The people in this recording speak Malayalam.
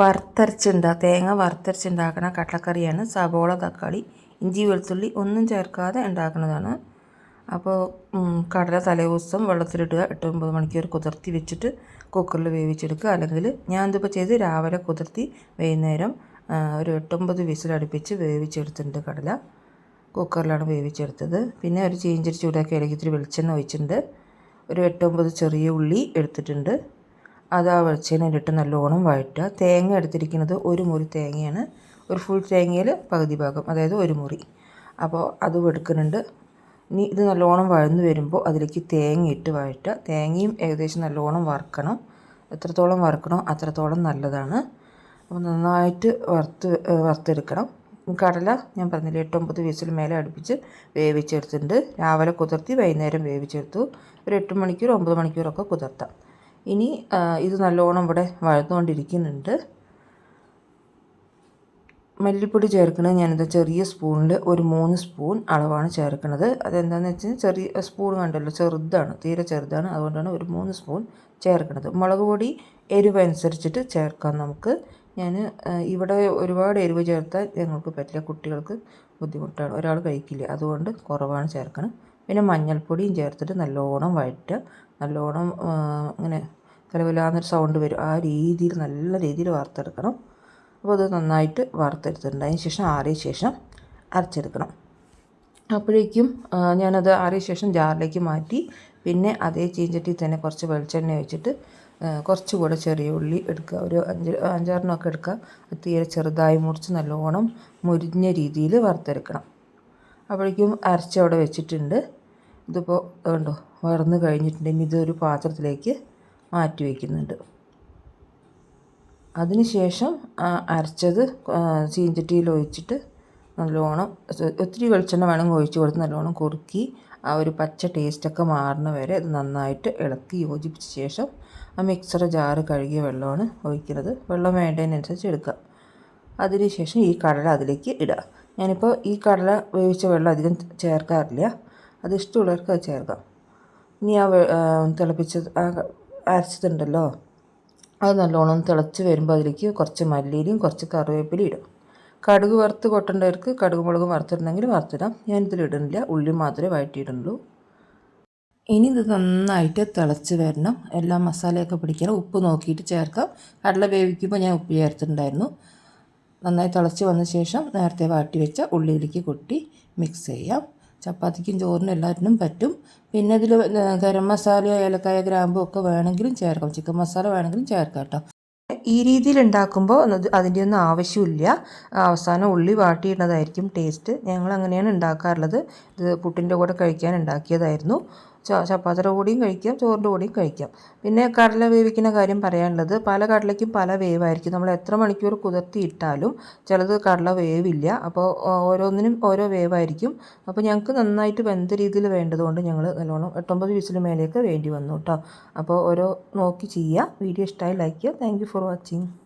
വറുത്തരച്ചുണ്ടാ തേങ്ങ വറുത്തരച്ചുണ്ടാക്കുന്ന കടലക്കറിയാണ് സബോള തക്കാളി ഇഞ്ചി വെളുത്തുള്ളി ഒന്നും ചേർക്കാതെ ഉണ്ടാക്കുന്നതാണ് അപ്പോൾ കടല തലേദിവസം വെള്ളത്തിലിടുക. എട്ട് ഒമ്പത് മണിക്കൂർ കുതിർത്തി വെച്ചിട്ട് കുക്കറിൽ വേവിച്ചെടുക്കുക. അല്ലെങ്കിൽ ഞാൻ ഇതിപ്പോൾ ചെയ്ത് രാവിലെ കുതിർത്തി വൈകുന്നേരം ഒരു എട്ടൊമ്പത് വിസിലടുപ്പിച്ച് വേവിച്ചെടുത്തിട്ടുണ്ട് കടല. കുക്കറിലാണ് വേവിച്ചെടുത്തത്. പിന്നെ ഒരു ചീഞ്ചരി ചൂടാക്കി ഇത്തിരി വെളിച്ചെണ്ണ ഒഴിച്ചിട്ടുണ്ട്. ഒരു എട്ടൊമ്പത് ചെറിയ ഉള്ളി എടുത്തിട്ടുണ്ട്. അത് ആ വെളിച്ചെണ്ണയിലിട്ട് നല്ലോണം വഴറ്റുക. തേങ്ങ എടുത്തിരിക്കുന്നത് ഒരു മുറി തേങ്ങയാണ്. ഒരു ഫുൾ തേങ്ങയിൽ പകുതി ഭാഗം അതായത് ഒരു മുറി. അപ്പോൾ അതും എടുക്കുന്നുണ്ട്. ഇനി ഇത് നല്ലോണം വഴന്ന് വരുമ്പോൾ അതിലേക്ക് തേങ്ങ ഇട്ട് വഴറ്റുക. തേങ്ങയും ഏകദേശം നല്ലോണം വറുക്കണം. എത്രത്തോളം വറുക്കണോ അത്രത്തോളം നല്ലതാണ്. അപ്പോൾ നന്നായിട്ട് വറുത്ത് വറുത്തെടുക്കണം. കടല ഞാൻ പറഞ്ഞില്ല എട്ടൊമ്പത് വിസിൽ മേലെ അടുപ്പിച്ച് വേവിച്ചെടുത്തിട്ടുണ്ട്. രാവിലെ കുതിർത്തി വൈകുന്നേരം വേവിച്ചെടുത്തു. ഒരു എട്ട് മണിക്കൂർ ഒമ്പത് മണിക്കൂറൊക്കെ കുതിർത്താം. ഇനി ഇത് നല്ലോണം ഇവിടെ വഴന്നുകൊണ്ടിരിക്കുന്നുണ്ട്. മല്ലിപ്പൊടി ചേർക്കുന്നത് ഞാനിത് ചെറിയ സ്പൂണിൽ ഒരു മൂന്ന് സ്പൂൺ അളവാണ് ചേർക്കുന്നത് അതെന്താണെന്ന് വെച്ചാൽ ചെറിയ സ്പൂൺ കണ്ടല്ലോ ചെറുതാണ് തീരെ ചെറുതാണ്. അതുകൊണ്ടാണ് ഒരു മൂന്ന് സ്പൂൺ ചേർക്കുന്നത് മുളക് പൊടി എരിവ് അനുസരിച്ചിട്ട് ചേർക്കാം നമുക്ക്. ഞാൻ ഇവിടെ ഒരുപാട് എരിവ് ചേർത്താൽ ഞങ്ങൾക്ക് പറ്റില്ല കുട്ടികൾക്ക് ബുദ്ധിമുട്ടാണ്. ഒരാൾ കഴിക്കില്ല അതുകൊണ്ട് കുറവാണ് ചേർക്കണം പിന്നെ മഞ്ഞൾപ്പൊടിയും ചേർത്തിട്ട് നല്ലോണം വഴറ്റുക. നല്ലോണം ഇങ്ങനെ കലവിലാന്നൊരു സൗണ്ട് വരും. ആ രീതിയിൽ നല്ല രീതിയിൽ വറുത്തെടുക്കണം അപ്പോൾ അത് നന്നായിട്ട് വറുത്തെടുത്തിട്ടുണ്ട് അതിന് ശേഷം ആറിയ ശേഷം അരച്ചെടുക്കണം. അപ്പോഴേക്കും ഞാനത് ആറിയ ശേഷം ജാറിലേക്ക് മാറ്റി പിന്നെ അതേ ചീഞ്ചട്ടി തന്നെ കുറച്ച് വെളിച്ചെണ്ണ ഒഴിച്ചിട്ട് കുറച്ചുകൂടെ ചെറിയ ഉള്ളി എടുക്കുക. ഒരു അഞ്ച് അഞ്ചാറിനൊക്കെ എടുക്കുക. തീരെ ചെറുതായി മുറിച്ച് നല്ലോണം മുരിഞ്ഞ രീതിയിൽ വറുത്തെടുക്കണം അപ്പോഴേക്കും അരച്ചവിടെ വെച്ചിട്ടുണ്ട്. ഇതിപ്പോൾ കണ്ടോ വറന്ന് കഴിഞ്ഞിട്ടുണ്ടെങ്കിൽ ഇതൊരു പാത്രത്തിലേക്ക് മാറ്റി വയ്ക്കുന്നുണ്ട് അതിനുശേഷം ശേഷം അരച്ചത് ചീഞ്ചട്ടിയിൽ ഒഴിച്ചിട്ട് നല്ലോണം ഒത്തിരി വെളിച്ചെണ്ണ വേണമെങ്കിൽ ഒഴിച്ച് കൊടുത്ത് നല്ലോണം കുറുക്കി ആ ഒരു പച്ച ടേസ്റ്റൊക്കെ മാറുന്ന വരെ അത് നന്നായിട്ട് ഇളക്കി യോജിപ്പിച്ച ശേഷം ആ മിക്സർ ജാറ് കഴുകിയ വെള്ളമാണ് ഒഴിക്കുന്നത്. വെള്ളം വേണ്ടതിനനുസരിച്ച് എടുക്കുക അതിനുശേഷം ഈ കടല അതിലേക്ക് ഇടുക. ഞാനിപ്പോൾ ഈ കടല വേവിച്ച വെള്ളം അധികം ചേർക്കാറില്ല. അത് ഇഷ്ടമുള്ളവർക്ക് അത് ചേർക്കാം. ഇനി ആ തിളപ്പിച്ച് ആ, അരച്ചതുണ്ടല്ലോ? അത് നല്ലോണം തിളച്ച് വരുമ്പോൾ അതിലേക്ക് കുറച്ച് മല്ലിയിലും കുറച്ച് കറിവേപ്പിലയും ഇടും. കടുക് വറുത്ത് കൊട്ടേണ്ടവർക്ക് കടുക് മുളകും വറുത്തിടണമെങ്കിൽ വറുത്തിടാം. ഞാനിതിൽ ഇടുന്നില്ല. ഉള്ളി മാത്രമേ വഴറ്റിയിടുന്നുള്ളൂ ഇനി ഇത് നന്നായിട്ട് തിളച്ച് വരണം. എല്ലാ മസാലയൊക്കെ പിടിക്കണം. ഉപ്പ് നോക്കിയിട്ട് ചേർക്കാം. കടല വേവിക്കുമ്പോൾ ഞാൻ ഉപ്പ് ചേർത്തിട്ടുണ്ടായിരുന്നു. നന്നായി തിളച്ച് വന്ന ശേഷം നേരത്തെ വാട്ടി വെച്ച ഉള്ളിയിലേക്ക് കൊട്ടി മിക്സ് ചെയ്യാം. ചപ്പാത്തിക്കും ചോറിനും എല്ലാറ്റിനും പറ്റും. പിന്നെ ഇതിൽ ഗരം മസാലയോ ഏലക്കായ ഗ്രാമ്പോ ഒക്കെ വേണമെങ്കിലും ചേർക്കാം. ചിക്കൻ മസാല വേണമെങ്കിലും ചേർക്കാം കേട്ടോ ഈ രീതിയിൽ ഉണ്ടാക്കുമ്പോൾ അത് അതിന്റെ ഒന്നും ആവശ്യമില്ല. അവസാനം ഉള്ളി വാട്ടിയിടുന്നതായിരിക്കും ടേസ്റ്റ് ഞങ്ങൾ അങ്ങനെയാണ് ഉണ്ടാക്കാറുള്ളത്. ഇത് പുട്ടിന്റെ കൂടെ കഴിക്കാൻ ഉണ്ടാക്കിയതായിരുന്നു. ചപ്പാത്തിയുടെ കൂടിയും കഴിക്കാം ചോറിന്റെ കൂടിയും കഴിക്കാം. പിന്നെ കടല വേവിക്കുന്ന കാര്യം പറയാനുള്ളത് പല കടലയ്ക്കും പല വേവായിരിക്കും. നമ്മൾ എത്ര മണിക്കൂർ കുതിർത്തി ഇട്ടാലും ചിലത് കടല വേവില്ല. അപ്പോൾ ഓരോന്നിനും ഓരോ വേവായിരിക്കും. അപ്പോൾ ഞങ്ങൾക്ക് നന്നായിട്ട് വെന്ത രീതിയിൽ വേണ്ടതുകൊണ്ട് ഞങ്ങൾ നല്ലോണം എട്ടൊമ്പത് വിസിൽ മേലെയൊക്കെ വേണ്ടി വന്നു കേട്ടോ. അപ്പോൾ ഓരോ നോക്കി ചെയ്യുക. വീഡിയോ ഇഷ്ടമായി ലൈക്ക് ചെയ്യുക. Thank for watching.